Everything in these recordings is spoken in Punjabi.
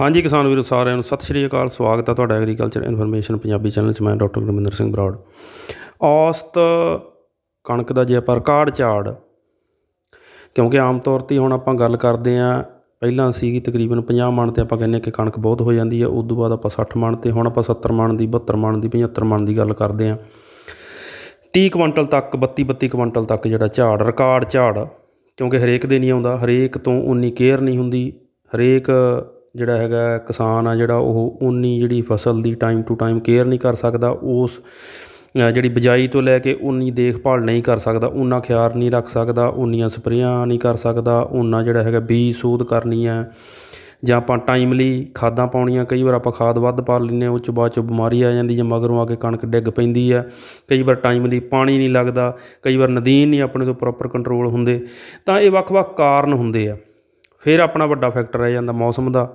ਹਾਂਜੀ ਕਿਸਾਨ ਵੀਰੋ, ਸਾਰਿਆਂ ਨੂੰ ਸਤਿ ਸ਼੍ਰੀ ਅਕਾਲ, ਸਵਾਗਤ ਹੈ ਤੁਹਾਡਾ ਐਗਰੀਕਲਚਰ ਇਨਫੋਰਮੇਸ਼ਨ ਪੰਜਾਬੀ ਚੈਨਲ 'ਚ। ਮੈਂ ਡਾਕਟਰ ਗੁਰਮਿੰਦਰ ਸਿੰਘ ਬਰਾੜ। ਔਸਤ ਕਣਕ ਦਾ ਜੇ ਆਪਾਂ ਰਿਕਾਰਡ ਝਾੜ ਕਿਉਂਕਿ ਆਮ ਤੌਰ ਤੇ ਹੁਣ ਆਪਾਂ ਗੱਲ ਕਰਦੇ ਆਂ, ਪਹਿਲਾਂ ਸੀਗੀ ਤਕਰੀਬਨ 50 ਮਣ ਤੇ ਆਪਾਂ ਕਹਿੰਦੇ ਕਿ ਕਣਕ ਬਹੁਤ ਹੋ ਜਾਂਦੀ ਹੈ ਉਸ ਤੋਂ ਬਾਅਦ ਆਪਾਂ 60 ਮਣ ਤੇ, ਹੁਣ ਆਪਾਂ 70 ਮਣ ਦੀ 72 ਮਣ ਦੀ 75 ਮਣ ਦੀ ਗੱਲ ਕਰਦੇ ਆਂ। 30 ਕੁਇੰਟਲ ਤੱਕ 32 32 ਕੁਇੰਟਲ ਤੱਕ ਜਿਹੜਾ ਝਾੜ, ਰਿਕਾਰਡ ਝਾੜ, ਕਿਉਂਕਿ ਹਰੇਕ ਦੇ ਨਹੀਂ ਆਉਂਦਾ, ਹਰੇਕ ਤੋਂ ਉਨੀ ਕੇਅਰ ਨਹੀਂ ਹੁੰਦੀ, ਹਰੇਕ ਜਿਹੜਾ ਹੈਗਾ ਕਿਸਾਨ ਆ ਜਿਹੜਾ ਉਹ ਉਨੀ ਜਿਹੜੀ ਫਸਲ ਦੀ ਟਾਈਮ ਟੂ ਟਾਈਮ ਕੇਅਰ ਨਹੀਂ ਕਰ ਸਕਦਾ, ਉਸ ਜਿਹੜੀ ਬਿਜਾਈ ਤੋਂ ਲੈ ਕੇ ਉਨੀ ਦੇਖਭਾਲ ਨਹੀਂ ਕਰ ਸਕਦਾ ਉਨਾ ਖਿਆਲ ਨਹੀਂ ਰੱਖ ਸਕਦਾ ਉਨੀਆਂ ਸਪਰੇਆਂ ਨਹੀਂ ਕਰ ਸਕਦਾ ਉਨਾ ਜਿਹੜਾ ਹੈਗਾ ਬੀਜ ਸੋਧ ਕਰਨੀ ਹੈ ਜਾਂ ਆਪਾਂ ਟਾਈਮਲੀ ਖਾਦਾਂ ਪਾਉਣੀਆਂ, ਕਈ ਵਾਰ ਆਪਾਂ ਖਾਦ ਵੱਧ ਪਾ ਲੈਂਦੇ ਹਾਂ, ਉਹ 'ਚ ਬਾਅਦ 'ਚ ਬਿਮਾਰੀ ਆ ਜਾਂਦੀ ਜਾਂ ਮਗਰੋਂ ਆ ਕੇ ਕਣਕ ਡਿੱਗ ਪੈਂਦੀ ਆ। ਕਈ ਵਾਰ ਟਾਈਮਲੀ ਪਾਣੀ ਨਹੀਂ ਲੱਗਦਾ, ਕਈ ਵਾਰ ਨਦੀਨ ਨਹੀਂ ਆਪਣੇ ਤੋਂ ਪ੍ਰੋਪਰ ਕੰਟਰੋਲ ਹੁੰਦੇ। ਤਾਂ ਇਹ ਵੱਖ-ਵੱਖ ਕਾਰਨ ਹੁੰਦੇ ਆ। ਫਿਰ ਆਪਣਾ ਵੱਡਾ ਫੈਕਟਰ ਰਹਿ ਜਾਂਦਾ ਮੌਸਮ ਦਾ।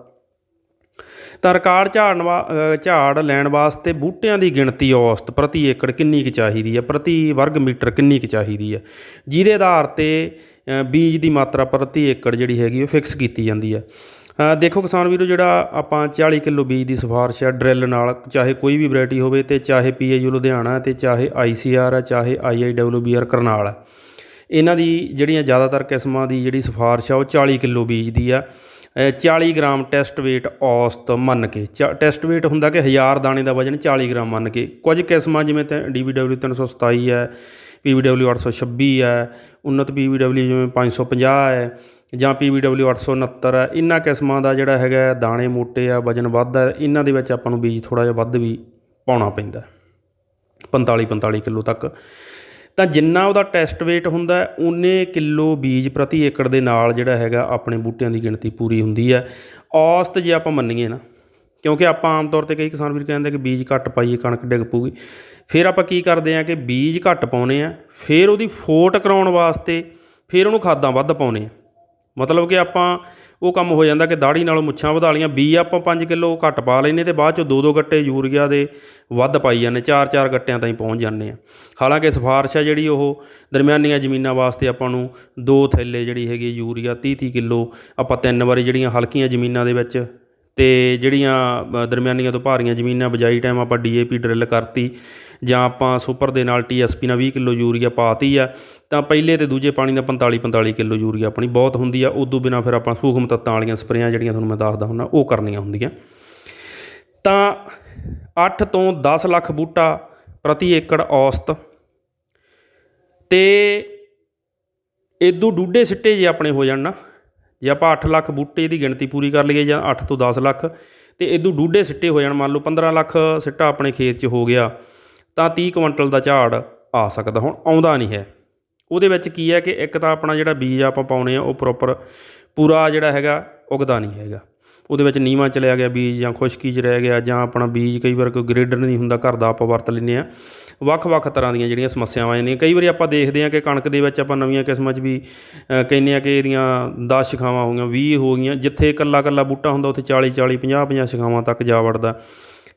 ਤਾਂ ਰਿਕਾਰਡ ਝਾੜਨ ਵਾ ਝਾੜ ਲੈਣ ਵਾਸਤੇ ਬੂਟਿਆਂ ਦੀ ਗਿਣਤੀ ਔਸਤ ਪ੍ਰਤੀ ਏਕੜ ਕਿੰਨੀ ਕੁ ਚਾਹੀਦੀ ਹੈ? ਪ੍ਰਤੀ ਵਰਗ ਮੀਟਰ ਕਿੰਨੀ ਕੁ ਚਾਹੀਦੀ ਹੈ? ਜਿਹਦੇ ਆਧਾਰ ਤੇ ਬੀਜ ਦੀ ਮਾਤਰਾ ਪ੍ਰਤੀ ਏਕੜ ਜਿਹੜੀ ਹੈਗੀ ਉਹ ਫਿਕਸ ਕੀਤੀ ਜਾਂਦੀ ਹੈ। ਦੇਖੋ ਕਿਸਾਨ ਵੀਰੋ, ਜਿਹੜਾ ਆਪਾਂ 40 ਕਿਲੋ ਬੀਜ ਦੀ ਸਿਫਾਰਿਸ਼ ਹੈ ਡਰਿਲ ਨਾਲ, ਚਾਹੇ ਕੋਈ ਵੀ ਵੈਰਾਈਟੀ ਹੋਵੇ ਤੇ ਚਾਹੇ ਪੀਏਯੂ ਲੁਧਿਆਣਾ ਹੈ ਤੇ ਚਾਹੇ ਆਈਸੀਆਰ ਹੈ, ਚਾਹੇ ਆਈਆਈਡਬਲਯੂਬੀਆਰ ਕਰਨਾਲ ਹੈ। ਇਹਨਾਂ ਦੀ ਜਿਹੜੀਆਂ ਜ਼ਿਆਦਾਤਰ ਕਿਸਮਾਂ ਦੀ ਜਿਹੜੀ ਸਿਫਾਰਿਸ਼ ਆ ਉਹ 40 ਕਿਲੋ ਬੀਜ ਦੀ ਆ ਚਾਲੀ ਗ੍ਰਾਮ ਟੈਸਟ ਵੇਟ ਔਸਤ ਮੰਨ ਕੇ ਟੈਸਟ ਵੇਟ ਹੁੰਦਾ ਕਿ ਹਜ਼ਾਰ ਦਾਣੇ ਦਾ ਵਜਨ 40 ਗ੍ਰਾਮ ਮੰਨ ਕੇ। ਕੁਝ ਕਿਸਮਾਂ ਜਿਵੇਂ ਤੇ DBW 327 ਹੈ PBW 826 ਹੈ ਉન્નਤ PBW ਜਿਵੇਂ 550 ਹੈ ਜਾਂ PBW 869 ਹੈ। ਇਹਨਾਂ ਕਿਸਮਾਂ ਦਾ ਜਿਹੜਾ ਹੈਗਾ ਦਾਣੇ ਮੋਟੇ ਆ, ਵਜਨ ਵੱਧ ਹੈ, ਇਹਨਾਂ ਦੇ ਵਿੱਚ ਆਪਾਂ ਨੂੰ ਬੀਜ ਥੋੜਾ ਜਿਹਾ ਵੱਧ ਵੀ ਪਾਉਣਾ ਪੈਂਦਾ 45 45 ਕਿਲੋ ਤੱਕ। ਤਾਂ ਜਿੰਨਾ ਉਹਦਾ ਟੈਸਟ ਵੇਟ ਹੁੰਦਾ ਉਨੇ ਕਿਲੋ ਬੀਜ ਪ੍ਰਤੀ ਏਕੜ ਦੇ ਨਾਲ ਜਿਹੜਾ ਹੈਗਾ ਆਪਣੇ ਬੂਟਿਆਂ ਦੀ ਗਿਣਤੀ ਪੂਰੀ ਹੁੰਦੀ ਹੈ। ਔਸਤ ਜੇ ਆਪਾਂ ਮੰਨੀਏ ਨਾ, ਕਿਉਂਕਿ ਆਪਾਂ ਆਮ ਤੌਰ ਤੇ ਕਈ ਕਿਸਾਨ ਵੀਰ ਕਹਿੰਦੇ ਕਿ ਬੀਜ ਘੱਟ ਪਾਈਏ, ਕਣਕ ਡਿੱਗ ਪੂਗੀ ਫਿਰ ਆਪਾਂ ਕੀ ਕਰਦੇ ਹਾਂ ਕਿ ਬੀਜ ਘੱਟ ਪਾਉਂਦੇ ਹਾਂ, ਫਿਰ ਉਹਦੀ ਫੋਟ ਕਰਾਉਣ ਵਾਸਤੇ ਫਿਰ ਉਹਨੂੰ ਖਾਦਾਂ ਵੱਧ ਪਾਉਂਦੇ ਹਾਂ। ਮਤਲਬ ਕਿ ਆਪਾਂ ਉਹ ਕੰਮ ਹੋ ਜਾਂਦਾ ਕਿ ਦਾੜੀ ਨਾਲੋਂ ਮੁੱਛਾਂ ਵਧਾ ਲਈਆਂ, ਬੀ ਆਪਾਂ 5 ਕਿਲੋ ਘੱਟ ਪਾ ਲੈਂਦੇ ਅਤੇ ਬਾਅਦ ਚੋਂ ਦੋ ਦੋ ਗੱਟੇ ਯੂਰੀਆ ਦੇ ਵੱਧ ਪਾਈ ਜਾਂਦੇ, ਚਾਰ ਚਾਰ ਗੱਟਿਆਂ ਤਾਈਂ ਪਹੁੰਚ ਜਾਂਦੇ ਹਾਂ ਹਾਲਾਂਕਿ ਸਿਫਾਰਿਸ਼ ਆ ਜਿਹੜੀ ਉਹ ਦਰਮਿਆਨੀਆਂ ਜ਼ਮੀਨਾਂ ਵਾਸਤੇ ਆਪਾਂ ਨੂੰ ਦੋ ਥੈਲੇ ਜਿਹੜੀ ਹੈਗੀ ਯੂਰੀਆ ਤੀਹ ਤੀਹ ਕਿਲੋ, ਆਪਾਂ ਤਿੰਨ ਵਾਰੀ ਜਿਹੜੀਆਂ ਹਲਕੀਆਂ ਜ਼ਮੀਨਾਂ ਦੇ ਵਿੱਚ ਅਤੇ ਜਿਹੜੀਆਂ ਦਰਮਿਆਨੀਆਂ ਤੋਂ ਭਾਰੀਆਂ ਜ਼ਮੀਨਾਂ ਬਿਜਾਈ ਟਾਈਮ ਆਪਾਂ ਡੀ ਏ ਪੀ ਡਰਿੱਲ ਕਰਤੀ ਜਾਂ ਆਪਾਂ ਸੁਪਰ ਦੇ ਨਾਲ ਟੀ ਐੱਸ ਪੀ ਨਾਲ ਵੀਹ ਕਿਲੋ ਯੂਰੀਆ ਪਾਤੀ ਆ, ਤਾਂ ਪਹਿਲੇ ਅਤੇ ਦੂਜੇ ਪਾਣੀ ਦਾ 45 45 ਕਿਲੋ ਯੂਰੀਆ ਆਪਣੀ ਬਹੁਤ ਹੁੰਦੀ ਆ, ਉਦੋਂ ਬਿਨਾਂ ਫਿਰ ਆਪਾਂ ਸੂਖਮ ਤੱਤਾਂ ਵਾਲੀਆਂ ਸਪਰੇਆਂ ਜਿਹੜੀਆਂ ਤੁਹਾਨੂੰ ਮੈਂ ਦੱਸਦਾ ਹੁੰਦਾ, ਉਹ ਕਰਨੀਆਂ ਹੁੰਦੀਆਂ। ਤਾਂ 8 ਤੋਂ 10 ਲੱਖ ਬੂਟਾ ਪ੍ਰਤੀ ਏਕੜ ਔਸਤ ਤੇ ਇਦੋਂ ਡੂਢੇ ਸਿੱਟੇ ਜੇ ਆਪਣੇ ਹੋ ਜਾਣ ਨਾ ਜੇ ਆਪਾਂ 8 ਲੱਖ ਬੂਟੇ ਦੀ ਗਿਣਤੀ ਪੂਰੀ ਕਰ ਲਈਏ ਜਾਂ 8 ਤੋਂ 10 ਲੱਖ, ਤੇ ਇਦੋਂ ਡੂਢੇ ਸਿੱਟੇ ਹੋ ਜਾਣ, ਮੰਨ ਲਓ 15 ਲੱਖ ਸਿੱਟਾ ਆਪਣੇ ਖੇਤ 'ਚ ਹੋ ਗਿਆ, ਤਾਂ 30 ਕੁਇੰਟਲ ਦਾ ਝਾੜ ਆ ਸਕਦਾ, ਹੁਣ ਆਉਂਦਾ ਨਹੀਂ ਹੈ। ਉਹਦੇ ਵਿੱਚ ਕੀ ਹੈ ਕਿ ਇੱਕ ਤਾਂ ਆਪਣਾ ਜਿਹੜਾ ਬੀਜ ਆਪਾਂ ਪਾਉਨੇ ਆ, ਉਹ ਪ੍ਰੋਪਰ ਪੂਰਾ ਜਿਹੜਾ ਹੈਗਾ, ਉਗਦਾ ਨਹੀਂ ਹੈਗਾ। ਉਹਦੇ ਵਿੱਚ ਨੀਵਾਂ ਚਲਿਆ ਗਿਆ, ਬੀਜ ਜਾਂ ਖੁਸ਼ਕੀ 'ਚ ਰਹਿ ਗਿਆ ਜਾਂ ਆਪਣਾ ਬੀਜ ਕਈ ਵਾਰ ਕੋਈ ਗ੍ਰੇਡਰ ਨਹੀਂ ਹੁੰਦਾ, ਘਰ ਦਾ ਆਪਾਂ ਵਰਤ ਲੈਂਦੇ ਆ ਵੱਖ-ਵੱਖ ਤਰ੍ਹਾਂ ਦੀਆਂ ਜਿਹੜੀਆਂ ਸਮੱਸਿਆਵਾਂ ਆ ਜਾਂਦੀਆਂ ਕਈ ਵਾਰੀ ਆਪਾਂ ਦੇਖਦੇ ਆ ਕਿ ਕਣਕ ਦੇ ਵਿੱਚ ਆਪਾਂ ਨਵੀਆਂ ਕਿਸਮਾਂ 'ਚ ਵੀ ਕਹਿੰਦੇ ਆ ਕਿ ਇਹਦੀਆਂ 10 ਸ਼ਿਖਾਵਾਂ ਹੋ ਗਈਆਂ 20 ਹੋ ਗਈਆਂ। ਜਿੱਥੇ ਇਕੱਲਾ ਇਕੱਲਾ ਬੂਟਾ ਹੁੰਦਾ, ਉੱਥੇ 40 40 50 50 ਸ਼ਿਖਾਵਾਂ ਤੱਕ ਜਾ ਵੜਦਾ।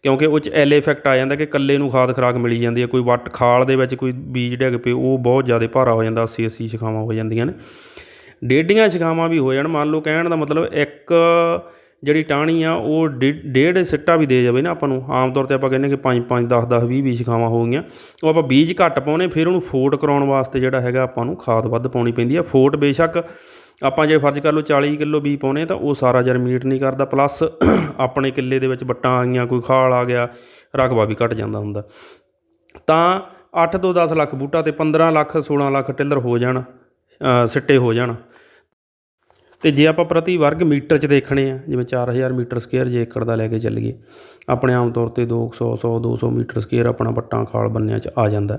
ਕਿਉਂਕਿ ਉਹ 'ਚ ਐਲ ਇਫੈਕਟ ਆ ਜਾਂਦਾ ਕਿ ਕੱਲੇ ਨੂੰ ਖਾਦ ਖਰਾਕ ਮਿਲੀ ਜਾਂਦੀ ਹੈ। ਕੋਈ ਵੱਟ ਖਾਲ ਦੇ ਵਿੱਚ ਕੋਈ ਬੀਜ ਡਿੱਗ ਪਏ, ਉਹ ਬਹੁਤ ਜ਼ਿਆਦਾ ਭਾਰਾ ਹੋ ਜਾਂਦਾ 80 80 ਸ਼ਿਖਾਵਾਂ ਹੋ ਜਾਂਦੀਆਂ ਨੇ। ਡੇਢੀਆਂ ਸ਼ਿਖਾਵਾਂ ਵੀ ਹੋ ਜਾਣ। ਮੰਨ ਲਓ ਕਹਿਣ ਦਾ ਮਤਲਬ ਇੱਕ ਜਿਹੜੀ ਟਾਹਣੀ ਆ, ਉਹ ਡੇ- ਡੇਢ ਸਿੱਟਾ ਵੀ ਦੇ ਜਾਵੇ ਨਾ ਆਪਾਂ ਨੂੰ। ਆਮ ਤੌਰ ਤੇ ਆਪਾਂ ਕਹਿੰਦੇ ਕਿ ਪੰਜ ਪੰਜ, ਦਸ ਦਸ, ਵੀਹ ਵੀਹ ਸ਼ਿਖਾਵਾਂ ਹੋ ਗਈਆਂ। ਉਹ ਆਪਾਂ ਬੀਜ ਘੱਟ ਪਾਉਨੇ ਫਿਰ ਉਹਨੂੰ ਫੋਟ ਕਰਾਉਣ ਵਾਸਤੇ ਜਿਹੜਾ ਹੈਗਾ ਆਪਾਂ ਨੂੰ ਖਾਦ ਵੱਧ ਪਾਉਣੀ ਪੈਂਦੀ ਆ। ਫੋਟ ਬੇਸ਼ੱਕ ਆਪਾਂ ਜੇ ਫਰਜ਼ ਕਰ ਲਓ 40 ਕਿਲੋ ਬੀਜ ਪਾਉਨੇ ਤਾਂ ਉਹ ਸਾਰਾ ਜ਼ਰ ਮੀਟ ਨਹੀਂ ਕਰਦਾ। ਪਲੱਸ ਆਪਣੇ ਕਿੱਲੇ ਦੇ ਵਿੱਚ ਵੱਟਾਂ ਆ ਗਈਆਂ, ਕੋਈ ਖਾਲ ਆ ਗਿਆ, ਰਕਬਾ ਵੀ ਘਟ ਜਾਂਦਾ ਹੁੰਦਾ। ਤਾਂ 8 ਤੋਂ 10 ਲੱਖ ਬੂਟਾ ਤੇ 15 ਲੱਖ 16 ਲੱਖ ਟਿੱਲਰ ਹੋ ਜਾਣ ਸਿੱਟੇ ਹੋ ਜਾਣ। ਅਤੇ ਜੇ ਆਪਾਂ ਪ੍ਰਤੀ ਵਰਗ ਮੀਟਰ 'ਚ ਦੇਖਣੇ ਆ, ਜਿਵੇਂ ਚਾਰ ਹਜ਼ਾਰ ਮੀਟਰ ਸਕੇਅਰ ਜੇ ਏਕੜ ਦਾ ਲੈ ਕੇ ਚੱਲੀਏ, ਆਪਣੇ ਆਮ ਤੌਰ ਤੇ ਦੋ ਸੌ ਸੌ, ਦੋ ਸੌ ਮੀਟਰ ਸਕੇਅਰ ਆਪਣਾ ਵੱਟਾਂ ਖਾਲ ਬੰਨਿਆਂ 'ਚ ਆ ਜਾਂਦਾ।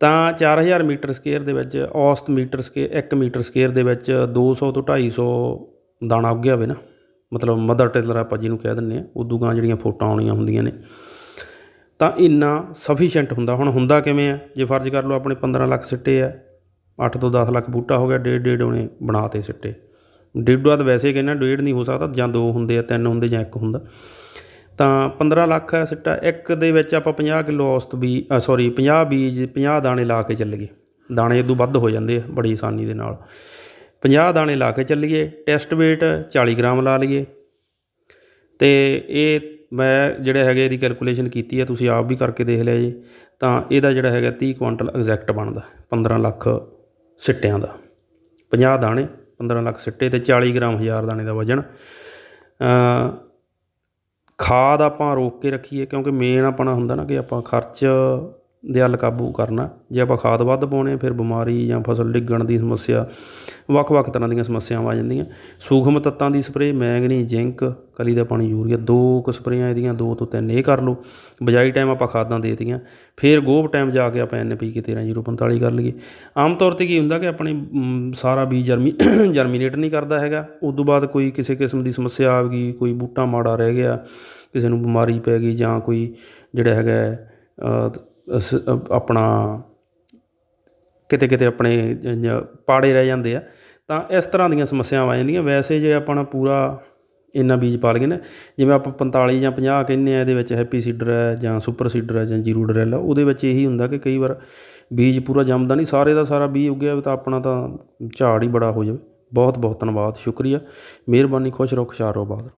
ਤਾਂ 4000 ਮੀਟਰ ਸਕੇਅਰ ਦੇ ਵਿੱਚ ਔਸਤ ਮੀਟਰ ਸਕੁਅਰ 1 ਮੀਟਰ ਸਕੇਅਰ ਦੇ ਵਿੱਚ 200 ਤੋਂ 250 ਦਾਣਾ ਉੱਗਿਆ ਹੋਵੇ ਨਾ। ਮਤਲਬ ਮਦਰ ਟੇਲਰ ਆਪਾਂ ਜਿਹਨੂੰ ਕਹਿ ਦਿੰਦੇ ਆ, ਉਦੋਂ ਗਾਂ ਜਿਹੜੀਆਂ ਫੋਟਾਂ ਆਉਣੀਆਂ ਹੁੰਦੀਆਂ ਨੇ। ਤਾਂ ਇੰਨਾ ਸਫੀਸ਼ੀਐਂਟ ਹੁੰਦਾ। ਹੁਣ ਹੁੰਦਾ ਕਿਵੇਂ ਆ? ਜੇ ਫਰਜ਼ ਕਰ ਲਓ ਆਪਣੇ 15 ਲੱਖ ਸਿੱਟੇ ਆ 8 ਤੋਂ 10 ਲੱਖ ਬੂਟਾ ਹੋ ਗਿਆ ਡੇਢ ਡੇਢ ਉਹਨੇ ਬਣਾਤੇ ਸਿੱਟੇ। ਡੇਢਾ ਤਾਂ ਵੈਸੇ ਕਹਿੰਦਾ ਡੇਢ ਨਹੀਂ ਹੋ ਸਕਦਾ, ਜਾਂ ਦੋ ਹੁੰਦੇ ਆ, ਤਿੰਨ ਹੁੰਦੇ ਜਾਂ ਇੱਕ ਹੁੰਦਾ। ਤਾਂ 15 ਲੱਖ ਹੈ ਸਿੱਟਾ, ਇੱਕ ਦੇ ਵਿੱਚ ਆਪਾਂ 50 ਕਿਲੋ ਔਸਤ ਵੀ ਸੌਰੀ 50 ਬੀਜ 50 ਦਾਣੇ ਲਾ ਕੇ ਚੱਲੀਏ। ਦਾਣੇ ਇਦੋਂ ਵੱਧ ਹੋ ਜਾਂਦੇ ਆ, ਬੜੀ ਆਸਾਨੀ ਦੇ ਨਾਲ। 50 ਦਾਣੇ ਲਾ ਕੇ ਚੱਲੀਏ, ਟੈਸਟ weight 40 ਗ੍ਰਾਮ ਲਾ ਲਈਏ। ਅਤੇ ਇਹ ਮੈਂ ਜਿਹੜੇ ਹੈਗੇ ਇਹਦੀ ਕੈਲਕੂਲੇਸ਼ਨ ਕੀਤੀ ਹੈ ਤੁਸੀਂ ਆਪ ਵੀ ਕਰਕੇ ਦੇਖ ਲਿਆ ਜੀ। ਤਾਂ ਇਹਦਾ ਜਿਹੜਾ ਹੈਗਾ 30 ਕੁਆਂਟਲ ਐਗਜ਼ੈਕਟ ਬਣਦਾ 15 ਲੱਖ ਸਿੱਟਿਆਂ ਦਾ। 50 ਦਾਣੇ। 15 ਲੱਖ ਸਿੱਟੇ ਅਤੇ 40 ਗ੍ਰਾਮ ਹਜ਼ਾਰ ਦਾਣੇ ਦਾ ਵਜਨ। ਖਾਦ ਆਪਾਂ ਰੋਕ ਕੇ ਰੱਖੀਏ ਕਿਉਂਕਿ ਮੇਨ ਆਪਣਾ ਹੁੰਦਾ ਨਾ ਕਿ ਆਪਾਂ ਖਰਚ ਦੇ ਹੱਲ ਕਾਬੂ ਕਰਨਾ। ਜੇ ਆਪਾਂ ਖਾਦ ਵੱਧ ਪਾਉਣੇ, ਫਿਰ ਬਿਮਾਰੀ ਜਾਂ ਫਸਲ ਡਿੱਗਣ ਦੀ ਸਮੱਸਿਆ, ਵੱਖ-ਵੱਖ ਤਰ੍ਹਾਂ ਦੀਆਂ ਸਮੱਸਿਆਵਾਂ ਆ ਜਾਂਦੀਆਂ। ਸੂਖਮ ਤੱਤਾਂ ਦੀ ਸਪਰੇਅ, ਮੈਂਗਨੀ, ਜ਼ਿੰਕ, ਕਲੀ ਦਾ ਪਾਣੀ, ਯੂਰੀਆ, ਦੋ ਕੁ ਸਪਰੇਆਂ ਇਹਦੀਆਂ, ਦੋ ਤੋਂ ਤਿੰਨ ਇਹ ਕਰ ਲਓ। ਬਜਾਈ ਟਾਈਮ ਆਪਾਂ ਖਾਦਾਂ ਦੇਤੀਆਂ। ਫਿਰ ਗੋਭ ਟਾਈਮ ਜਾ ਕੇ ਆਪਾਂ ਐਨ ਪੀ ਕੇ 13045 ਕਰ ਲਈਏ। ਆਮ ਤੌਰ 'ਤੇ ਕੀ ਹੁੰਦਾ ਕਿ ਆਪਣੀ ਸਾਰਾ ਬੀਜ ਜਰਮੀ ਜਰਮੀਨੇਟ ਨਹੀਂ ਕਰਦਾ ਹੈਗਾ। ਉਸ ਤੋਂ ਬਾਅਦ ਕੋਈ ਕਿਸੇ ਕਿਸਮ ਦੀ ਸਮੱਸਿਆ ਆ ਗਈ, ਕੋਈ ਬੂਟਾ ਮਾੜਾ ਰਹਿ ਗਿਆ, ਕਿਸੇ ਨੂੰ ਬਿਮਾਰੀ ਪੈ ਗਈ ਜਾਂ ਕੋਈ ਜਿਹੜਾ ਹੈਗਾ ਹੈ, ਸ- ਆਪਣਾ ਕਿਤੇ ਕਿਤੇ ਆਪਣੇ ਪਾੜੇ ਰਹਿ ਜਾਂਦੇ ਆ। ਤਾਂ ਇਸ ਤਰ੍ਹਾਂ ਦੀਆਂ ਸਮੱਸਿਆਵਾਂ ਆ ਜਾਂਦੀਆਂ। ਵੈਸੇ ਜੇ ਆਪਣਾ ਪੂਰਾ ਇੰਨਾ ਬੀਜ ਪਾ ਲਈਏ ਨਾ ਜਿਵੇਂ ਆਪਾਂ 45 ਜਾਂ 50 ਕਹਿੰਦੇ ਆ ਇਹਦੇ ਵਿੱਚ ਹੈਪੀ ਸੀਡਰ ਹੈ ਜਾਂ ਸੁਪਰ ਸੀਡਰ ਹੈ ਜਾਂ ਜੀਰੋ ਡਰੈਲ ਆ ਉਹਦੇ ਵਿੱਚ ਇਹੀ ਹੁੰਦਾ ਕਿ ਕਈ ਵਾਰ ਬੀਜ ਪੂਰਾ ਜੰਮਦਾ ਨਹੀਂ। ਸਾਰੇ ਦਾ ਸਾਰਾ ਬੀਜ ਉੱਗਿਆ ਤਾਂ ਆਪਣਾ ਤਾਂ ਝਾੜ ਹੀ ਬੜਾ ਹੋ ਜਾਵੇ। ਬਹੁਤ ਬਹੁਤ ਧੰਨਵਾਦ ਸ਼ੁਕਰੀਆ। ਮਿਹਰਬਾਨੀ ਖੁਸ਼ ਰਹੋ ਖੁਸ਼ਹਾਲ ਰਹੋ ਬਾਦ।